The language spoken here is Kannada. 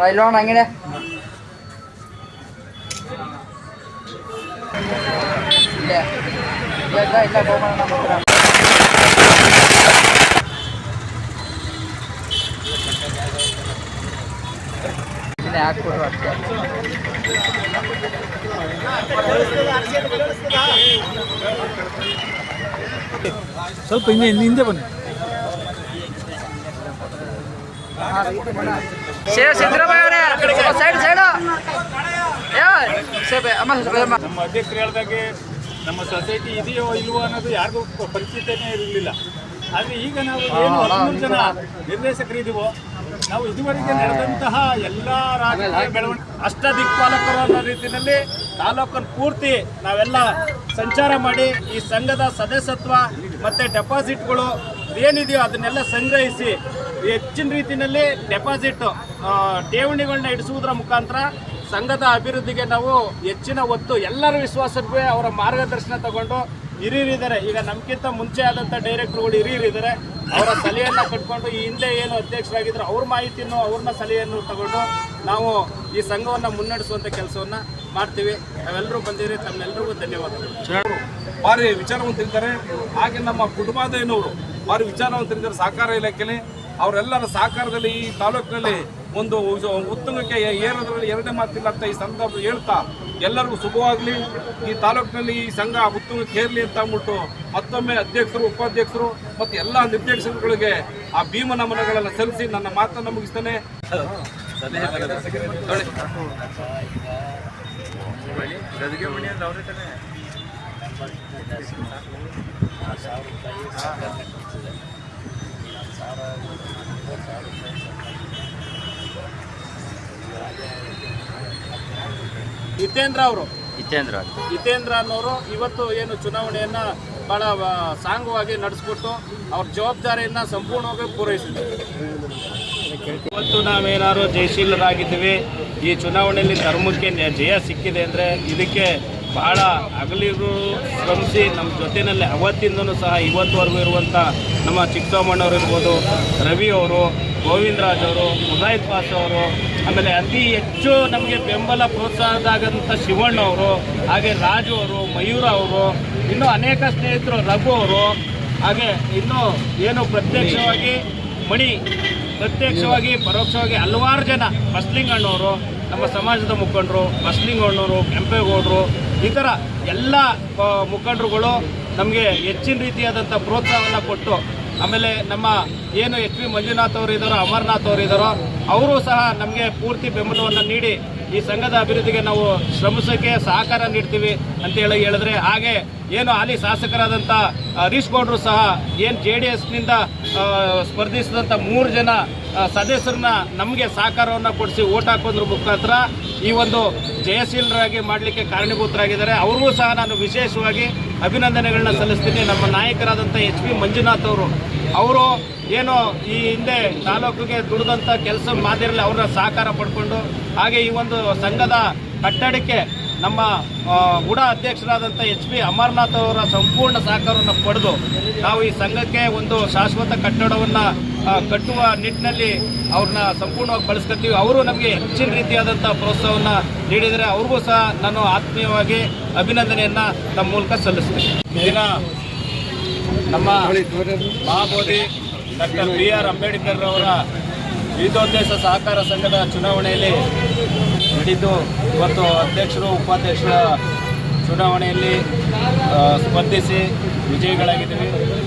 ಇಲ್ಲಿ ನೋಡೋಣ ಹಂಗೇನೆ ಇಲ್ಲೇ ಇಲ್ಲ ಇಲ್ಲ ಇಲ್ಲ ಹೋಗೋಣ ನಮ್ಮ ಹತ್ರ ಇದನ್ನೇ ಹಾಕ್ಬಿಟ್ರು ಅಷ್ಟೇ ಸ್ವಲ್ಪ ಹಿಂದೆ ಹಿಂದೆ ಬನ್ನಿ ಶೇ ಸಿದ್ದರಾಮಯ್ಯ ಅವರೇ. Side side. ಸೇಬೆ ಅಮ್ಮ ನಮ್ಮ ಅಧ್ಯಕ್ಷರು ಹೇಳ್ದಾಗೆ ನಮ್ಮ ಸೊಸೈಟಿ ಇದೆಯೋ ಇಲ್ವೋ ಅನ್ನೋದು ಯಾರಿಗೂ ಪರಿಚಿತನೇ ಇರಲಿಲ್ಲ. ಆದರೆ ಈಗ ನಾವು ಏನು ಹದಿಮೂರು ಜನ ನಿರ್ದೇಶಕರಿದ್ದೀವೋ ನಾವು ಇದುವರೆಗೆ ನಡೆದಂತಹ ಎಲ್ಲ ರಾಜಕೀಯ ಬೆಳವಣಿಗೆ ಅಷ್ಟ ದಿಕ್ಪಾಲಕರು ಅನ್ನೋ ರೀತಿಯಲ್ಲಿ ತಾಲೂಕನ್ನು ಪೂರ್ತಿ ನಾವೆಲ್ಲ ಸಂಚಾರ ಮಾಡಿ ಈ ಸಂಘದ ಸದಸ್ಯತ್ವ ಮತ್ತು ಡೆಪಾಸಿಟ್ಗಳು ಏನಿದೆಯೋ ಅದನ್ನೆಲ್ಲ ಸಂಗ್ರಹಿಸಿ ಹೆಚ್ಚಿನ ರೀತಿಯಲ್ಲಿ ಡೆಪಾಸಿಟ್ ಠೇವಣಿಗಳನ್ನ ಇಡಿಸುವುದರ ಮುಖಾಂತರ ಸಂಘದ ಅಭಿವೃದ್ಧಿಗೆ ನಾವು ಹೆಚ್ಚಿನ ಒತ್ತು, ಎಲ್ಲರ ವಿಶ್ವಾಸಕ್ಕೆ ಅವರ ಮಾರ್ಗದರ್ಶನ ತಗೊಂಡು ಹಿರಿಯರಿದ್ದಾರೆ. ಈಗ ನಮ್ಗಿಂತ ಮುಂಚೆ ಆದಂಥ ಡೈರೆಕ್ಟರ್ಗಳು ಹಿರಿಯರಿದ್ದಾರೆ. ಅವರ ಸಲಹೆಯನ್ನು ಕಟ್ಕೊಂಡು ಈ ಹಿಂದೆ ಏನು ಅಧ್ಯಕ್ಷರಾಗಿದ್ರು ಅವ್ರ ಮಾಹಿತಿಯನ್ನು, ಅವ್ರನ್ನ ಸಲಹೆಯನ್ನು ತಗೊಂಡು ನಾವು ಈ ಸಂಘವನ್ನು ಮುನ್ನಡೆಸುವಂಥ ಕೆಲಸವನ್ನು ಮಾಡ್ತೀವಿ. ನಾವೆಲ್ಲರೂ ಬಂದಿರಿ ತಮ್ಮೆಲ್ಲರಿಗೂ ಧನ್ಯವಾದಗಳು. ಭಾರಿ ವಿಚಾರವಂತರಿದ್ದಾರೆ ಹಾಗೆ ನಮ್ಮ ಕುಟುಂಬಾದೇನವರು ಭಾರಿ ವಿಚಾರವಂತರಿದ್ದಾರೆ ಸಹಕಾರ ಇಲಾಖೆಯಲ್ಲಿ ಅವರೆಲ್ಲರ ಸಹಕಾರದಲ್ಲಿ ಈ ತಾಲೂಕಿನಲ್ಲಿ ಒಂದು ಉತ್ತುಂಗಕ್ಕೆ ಏರೋದ್ರಲ್ಲಿ ಎರಡನೇ ಮಾತಿಲ್ಲ ಅಂತ ಈ ಸಂದರ್ಭ ಹೇಳ್ತಾ, ಎಲ್ಲರಿಗೂ ಶುಭವಾಗಲಿ. ಈ ತಾಲೂಕಿನಲ್ಲಿ ಈ ಸಂಘ ಉತ್ತುಂಗಕ್ಕೆ ಏರಲಿ ಅಂತ ಅಂದ್ಬಿಟ್ಟು ಮತ್ತೊಮ್ಮೆ ಅಧ್ಯಕ್ಷರು, ಉಪಾಧ್ಯಕ್ಷರು ಮತ್ತು ಎಲ್ಲ ನಿರ್ದೇಶಕರುಗಳಿಗೆ ಆ ಭೀಮ ನಮನಗಳನ್ನು ಸಲ್ಲಿಸಿ ನನ್ನ ಮಾತನ್ನು ಮುಗಿಸ್ತೇನೆ. ಜಿತೇಂದ್ರ ಅವರು. ಹಿತೇಂದ್ರ ಹಿತೇಂದ್ರ ಜಿತೇಂದ್ರ ಅನ್ನೋರು ಇವತ್ತು ಏನು ಚುನಾವಣೆಯನ್ನ ಬಹಳ ಸಾಂಗವಾಗಿ ನಡೆಸ್ಬಿಟ್ಟು ಅವ್ರ ಜವಾಬ್ದಾರಿಯನ್ನ ಸಂಪೂರ್ಣವಾಗಿ ಪೂರೈಸಿದ್ರು. ಇವತ್ತು ನಾವೇನಾದ್ರು ಜಯಶೀಲರಾಗಿದ್ದೀವಿ ಈ ಚುನಾವಣೆಯಲ್ಲಿ ಧರ್ಮಕ್ಕೆ ಜಯ ಸಿಕ್ಕಿದೆ ಅಂದರೆ ಇದಕ್ಕೆ ಬಹಳ ಹಗಲಿರು ಶ್ರಮಿಸಿ ನಮ್ಮ ಜೊತೆಯಲ್ಲಿ ಅವತ್ತಿಂದನೂ ಸಹ ಇವತ್ತುವರೆಗೂ ಇರುವಂಥ ನಮ್ಮ ಚಿಕ್ಕಮ್ಮಣ್ಣವ್ರು ಇರ್ಬೋದು, ರವಿ ಅವರು, ಗೋವಿಂದರಾಜ್ ಅವರು, ಮುಜಾಹಿದ್ ಪಾಸ್ ಅವರು, ಆಮೇಲೆ ಅತಿ ಹೆಚ್ಚು ನಮಗೆ ಬೆಂಬಲ ಪ್ರೋತ್ಸಾಹದಾಗಂಥ ಶಿವಣ್ಣ ಅವರು, ಹಾಗೆ ರಾಜು ಅವರು, ಮಯೂರ ಅವರು, ಇನ್ನೂ ಅನೇಕ ಸ್ನೇಹಿತರು ರಘು ಅವರು, ಹಾಗೆ ಇನ್ನೂ ಏನು ಪ್ರತ್ಯಕ್ಷವಾಗಿ ಮಣಿ, ಪ್ರತ್ಯಕ್ಷವಾಗಿ, ಪರೋಕ್ಷವಾಗಿ ಹಲವಾರು ಜನ ಬಸ್ಲಿಂಗಣ್ಣವರು, ನಮ್ಮ ಸಮಾಜದ ಮುಖಂಡರು, ಬಸ್ಲಿಂಗಣ್ಣವರು, ಕೆಂಪೇಗೌಡರು ಈ ಥರ ಎಲ್ಲ ಮುಖಂಡರುಗಳು ನಮಗೆ ಹೆಚ್ಚಿನ ರೀತಿಯಾದಂಥ ಪ್ರೋತ್ಸಾಹವನ್ನು ಕೊಟ್ಟು, ಆಮೇಲೆ ನಮ್ಮ ಏನು ಎಚ್ ಪಿ ಮಂಜುನಾಥ್ ಅವರು ಇದ್ದಾರೋ ಅಮರ್ನಾಥ್ ಅವರು ಇದ್ದಾರೋ ಅವರು ಸಹ ನಮಗೆ ಪೂರ್ತಿ ಬೆಂಬಲವನ್ನು ನೀಡಿ ಈ ಸಂಘದ ಅಭಿವೃದ್ಧಿಗೆ ನಾವು ಶ್ರಮಿಸೋಕ್ಕೆ ಸಹಕಾರ ನೀಡ್ತೀವಿ ಅಂತ ಹೇಳಿ ಹೇಳಿದ್ರೆ, ಹಾಗೆ ಏನು ಹಾಲಿ ಶಾಸಕರಾದಂಥ ಹರೀಶ್ ಗೌಡರು ಸಹ ಏನು ಜೆ ಡಿ ಎಸ್ನಿಂದ ಸ್ಪರ್ಧಿಸಿದಂಥ ಮೂರು ಜನ ಸದಸ್ಯರನ್ನ ನಮಗೆ ಸಹಕಾರವನ್ನು ಕೊಡಿಸಿ ಓಟ್ ಹಾಕೋದ್ರ ಮುಖಾಂತರ ಈ ಒಂದು ಜಯಶೀಲರಾಗಿ ಮಾಡಲಿಕ್ಕೆ ಕಾರಣೀಭೂತರಾಗಿದ್ದಾರೆ. ಅವ್ರಿಗೂ ಸಹ ನಾನು ವಿಶೇಷವಾಗಿ ಅಭಿನಂದನೆಗಳನ್ನ ಸಲ್ಲಿಸ್ತೀನಿ. ನಮ್ಮ ನಾಯಕರಾದಂಥ ಎಚ್ ಪಿ ಮಂಜುನಾಥ್ ಅವರು ಅವರು ಏನು ಈ ಹಿಂದೆ ತಾಲೂಕಿಗೆ ದುಡಿದಂಥ ಕೆಲಸ ಮಾದರಿಯಲ್ಲಿ ಅವರ ಸಹಕಾರ ಪಡ್ಕೊಂಡು, ಹಾಗೆ ಈ ಒಂದು ಸಂಘದ ಕಟ್ಟಡಕ್ಕೆ ನಮ್ಮ ಉಡ ಅಧ್ಯಕ್ಷರಾದಂಥ ಎಚ್ ಪಿ ಅಮರನಾಥ್ ಅವರ ಸಂಪೂರ್ಣ ಸಹಕಾರವನ್ನು ಪಡೆದು ನಾವು ಈ ಸಂಘಕ್ಕೆ ಒಂದು ಶಾಶ್ವತ ಕಟ್ಟಡವನ್ನು ಕಟ್ಟುವ ನಿಟ್ಟಿನಲ್ಲಿ ಅವ್ರನ್ನ ಸಂಪೂರ್ಣವಾಗಿ ಬಳಸ್ಕೊತೀವಿ ಅವರು ನಮಗೆ ಹೆಚ್ಚಿನ ರೀತಿಯಾದಂಥ ಪ್ರೋತ್ಸಾಹವನ್ನು ನೀಡಿದರೆ ಅವ್ರಿಗೂ ಸಹ ನಾನು ಆತ್ಮೀಯವಾಗಿ ಅಭಿನಂದನೆಯನ್ನು ನಮ್ಮ ಮೂಲಕ ಸಲ್ಲಿಸ್ತೇನೆ. ದಿನ ನಮ್ಮ Mahabodhi doctor B R Ambedkar ಅವರ ವಿವಿಧೋದ್ದೇಶ ಸಹಕಾರ ಸಂಘದ ಚುನಾವಣೆಯಲ್ಲಿ ನಡೆದು ಇವತ್ತು ಅಧ್ಯಕ್ಷರು, ಉಪಾಧ್ಯಕ್ಷರ ಚುನಾವಣೆಯಲ್ಲಿ ಸ್ಪರ್ಧಿಸಿ ವಿಜಯಿಗಳಾಗಿದ್ದೀವಿ.